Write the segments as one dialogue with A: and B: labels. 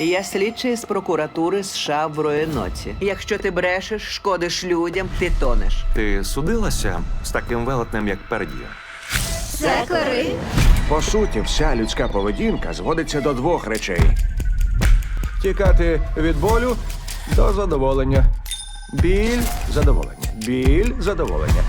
A: Я слідчий з прокуратури США в Роєноці. Якщо ти брешеш, шкодиш людям, ти тонеш.
B: Ти судилася з таким велетнем, як Перд'є?
C: Секлери.
D: По суті, вся людська поведінка зводиться до двох речей: тікати від болю до задоволення. Біль задоволення. Біль задоволення.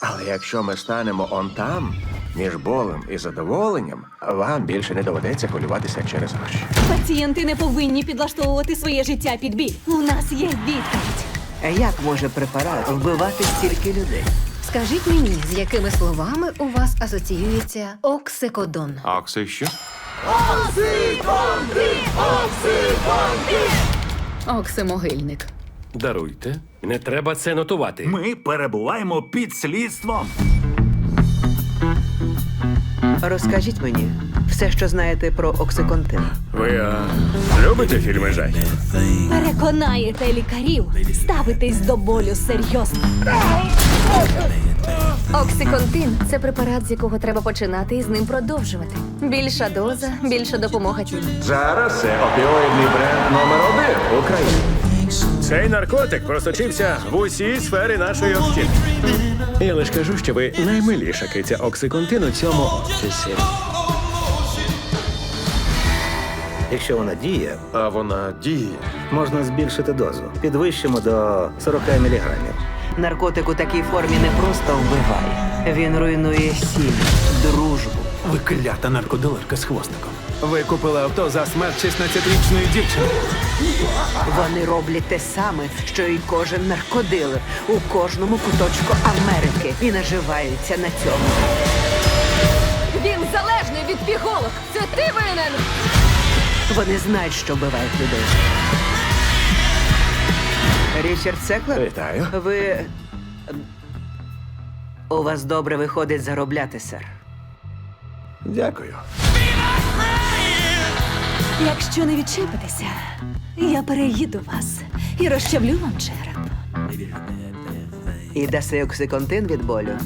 D: Але якщо ми станемо он там, між болем і задоволенням, вам більше не доведеться хвилюватися через гроші.
C: Пацієнти не повинні підлаштовувати своє життя під біль. У нас є відповідь.
A: А Як може препарат вбивати стільки людей?
E: Скажіть мені, з якими словами у вас асоціюється оксикодон?
B: Окси що?
E: Оксимогильник.
F: Даруйте, не треба це нотувати.
G: Ми перебуваємо під слідством.
A: Розкажіть мені все, що знаєте про оксиконтин.
F: Ви а, любите фільми жахів?
C: Переконаєте лікарів ставитись до болю серйозно.
E: Оксиконтин це препарат, з якого треба починати і з ним продовжувати. Більша доза, більша допомога тілу.
D: Зараз це опіоїдний бренд номер один в Україні.
F: Цей наркотик просочився в усі сфери нашої общини. Я лише кажу, що ви наймиліша киця оксиконтин у цьому офісі.
H: Якщо вона діє,
F: А вона діє.
H: можна збільшити дозу. Підвищимо до 40 міліграмів.
A: Наркотик у такій формі не просто вбиває. Він руйнує сім'ю, дружбу.
G: Ви клята наркодилерка з хвостиком.
I: Ви купили авто за смерть 16-річної дівчини.
A: Вони роблять те саме, що і кожен наркодилер у кожному куточку Америки і наживаються на цьому.
C: Він залежний від піголок. Це ти винен.
A: Вони знають, що вбивають людей. Річард Секлер?
D: Вітаю.
A: Ви. У вас добре виходить заробляти, сер.
D: Дякую.
C: Якщо не відчепитеся, я переїду вас і розчавлю вам череп.
A: І даси оксиконтин від болю.